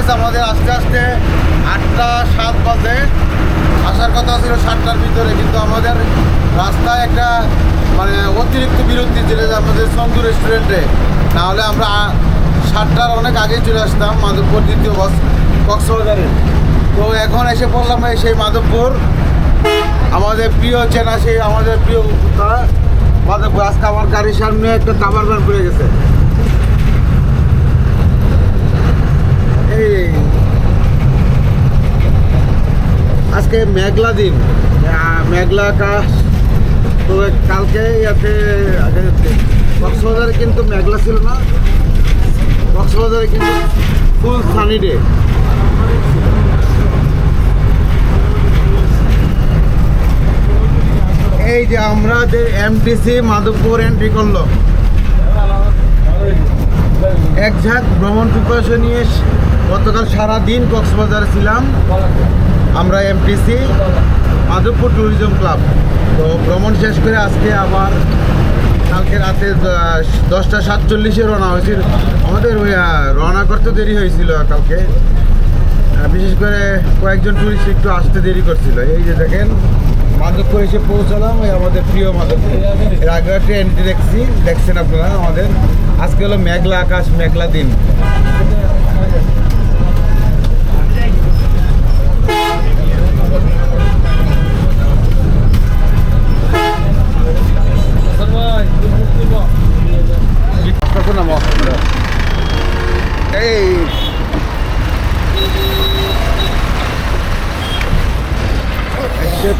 গেছে আমাদের আস্তে আস্তে আটটা সাত বাজে। আসার কথা ছিল সাতটার ভিতরে, কিন্তু আমাদের রাস্তায় একটা মানে অতিরিক্ত বিরতি ছিল যে আমাদের সন্দু রেস্টুরেন্টে নাহলে আমরা সাতটার অনেক আগে চলে আসতাম, মাধবপুর দ্বিতীয় বাস, কক্সবাজারে। তো এখন এসে পড়লাম সেই মাধবপুর। আমাদের প্রিয় চেনা সেই আমাদের প্রিয় মাধবপুর, আজকে আমার গাড়ির সামনে একটা কাবার ভ্যান পড়ে গেছে। এই। আজকে মেঘলা দিন। মেঘলা আকাশ। তো কালকে ইয়াতে কক্সবাজারে কিন্তু মেঘলা ছিল না। কক্সবাজারে কিন্তু ফুল সানি ডে এই যে আমরা যে এমটিসি মাধবপুর এন্ট্রি করল এক ঝাঁক ভ্রমণ পিপাসা নিয়ে গতকাল সারা দিন কক্সবাজারে ছিলাম। আমরা এমটিসি মাধবপুর ট্যুরিজম ক্লাব তো ভ্রমণ শেষ করে আজকে আবার কালকে রাতে দশটা সাতচল্লিশে রওনা হয়েছিল আমাদের ওই রওনা করতে দেরি হয়েছিল কালকে। বিশেষ করে কয়েকজন টুরিস্ট একটু আসতে দেরি করছিল। এই যে দেখেন মাধবপুর এসে পৌঁছালাম ওই আমাদের প্রিয় মাধবপুর এর আগে একটা এন্ট্রি দেখছি, দেখছেন আপনারা আমাদের? আজকে হলো মেঘলা আকাশ, মেঘলা দিন।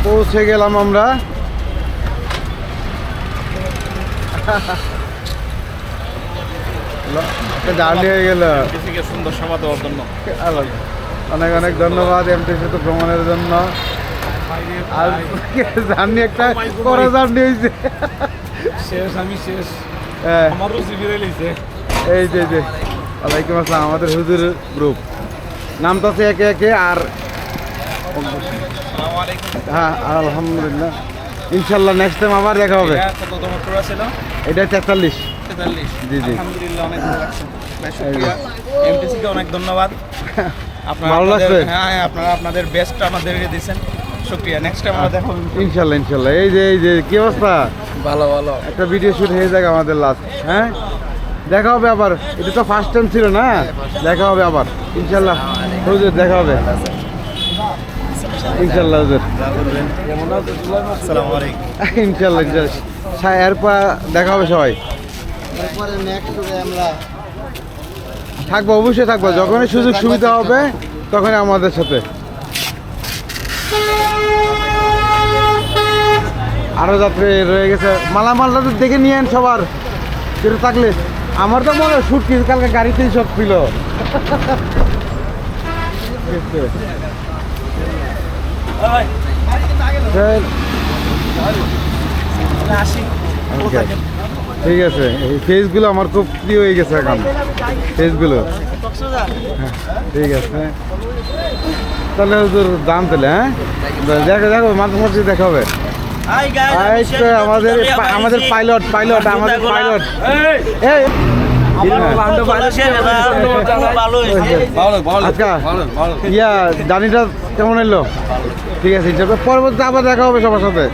পৌঁছে গেলাম আমরা। জার্নি হয়ে গেল। সুন্দর সময় দেওয়ার জন্য। অনেক অনেক ধন্যবাদ এমটি সাথে ভ্রমণের জন্য। আর জার্নি একটা করা জার্নি হয়েছে শেষ আমি শেষ। হ্যাঁ। এই যে যে। ওয়ালাইকুম আসসালাম আমাদের হুজুর গ্রুপ নাম তো আছে একে একে আর হ্যাঁ আলহামদুলিল্লাহ। ইনশাল্লাহ নেক্সট টাইম আবার দেখা হবে। এটা তেতাল্লিশ। জি, জি। আলহামদুলিল্লাহ অনেক ধন্যবাদ। আপনারা ভালো লাগছে? হ্যাঁ হ্যাঁ, আপনারা আপনাদের বেস্ট আমাদেরকে দিয়েছেন। শুকরিয়া। নেক্সট টাইম আমরা দেখা হবে ইনশাল্লাহ। ইনশাল্লাহ এই যে এই যে কি অবস্থা? ভালো ভালো। একটা ভিডিও শুট হয়ে যাক আমাদের লাস্ট হ্যাঁ? দেখা হবে আবার। এটা তো ফার্স্ট টাইম ছিল না? দেখা হবে আবার। ইনশাল্লাহ। দেখা হবে। ইনশাল্লাহ হুজুর। ইনশাল্লাহ ইনশাল্লাহ এরপর দেখা হবে সবাই। থাকব অবশ্যই থাকব। যখনই সুযোগ সুবিধা হবে তখনই আমাদের সাথে। আরও যাত্রী রয়ে গেছে। মালামালটা তো দেখে নিয়েন সবার। কেউ থাকলে। আমার তো মনে হয় কিছু কালকে গাড়িতেই সব ছিল. ঠিক আছে এই ফেসগুলো আমার খুব প্রিয় হয়ে গেছে এখন ফেসগুলো ঠিক আছে। তাহলে হুজুর দাম তাহলে হ্যাঁ? দেখো দেখো মাঝে মাঝে দেখা হবে আমাদের আমাদের পাইলট পাইলট আমাদের পাইলট এই ইয়া জানিটা কেমন এলো? ঠিক আছে পরবর্তীতে আবার দেখা হবে সবার সাথে।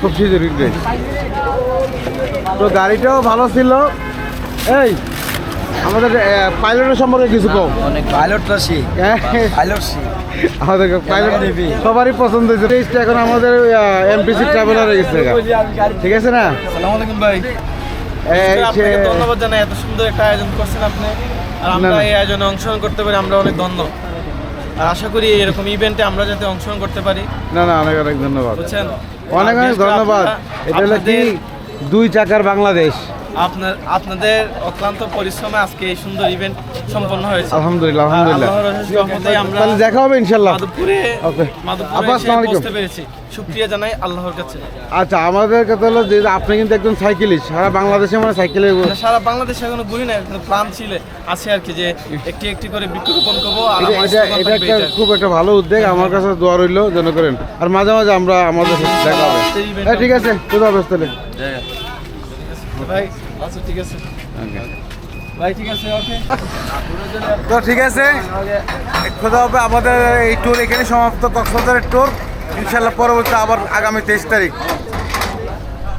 খুব শীঘ্রই তো গাড়িটাও ভালো ছিল। এই আমাদের পাইলটের সম্পর্কে কিছু কম অনেক পাইলট রাশি হ্যাঁ, পাইলট আমাদের পাইলট সবারই পছন্দ হয়েছে। এখন আমাদের এমপিসি ট্রাভেলার হয়ে গেছে ঠিক আছে না? আলাইকুম ভাই। আপনাকে ধন্যবাদ জানাই এত সুন্দর একটা আয়োজন করছেন আপনি। আর আমরা। এই আয়োজনে অংশগ্রহণ করতে পারি আমরা অনেক ধন্য। আর আশা করি এরকম ইভেন্টে আমরা যাতে অংশগ্রহণ করতে পারি। না না অনেক অনেক ধন্যবাদ। বুঝছেন? অনেক অনেক ধন্যবাদ। আপনারা- এটা হলো কি? দুই চাকার বাংলাদেশ। আপনার আপনাদের অক্লান্ত পরিশ্রমে আজকে এই সুন্দর ইভেন্ট সম্পন্ন হয়েছে। আলহামদুলিল্লাহ আলহামদুলিল্লাহ। আমরা তাহলে দেখা হবে ইনশাল্লাহ মাধবপুরে Okay. মাধবপুরে। পৌঁছতে পেরেছি। শুকরিয়া জানাই আল্লাহর কাছে। আচ্ছা আমাদের কথা হলো যে আপনি কিন্তু একজন সাইকেলিস্ট সারা বাংলাদেশে মানে সাইকেলে সারা বাংলাদেশে এখনও ঘুরি না কিন্তু প্ল্যান ছিল আছে আর কি যে একটি একটি করে বৃক্ষরোপণ করব আর এটা এটা একটা খুব একটা ভালো উদ্যোগ। আমার কাছে দোয়া রইল যেন করেন। আর মাঝে মাঝে আমরা আমাদের সাথে দেখা হবে। হ্যাঁ ঠিক আছে খুদা হাফেজ তাহলে। ভাই। আচ্ছা ঠিক আছে। ভাই ঠিক আছে ওকে তো ঠিক আছে। খোদা হবে আমাদের এই ট্যুর এখানে সমাপ্ত। কক্সবাজারের ট্যুর ইনশাল্লাহ পরবর্তী আবার আগামী তেইশ তারিখ।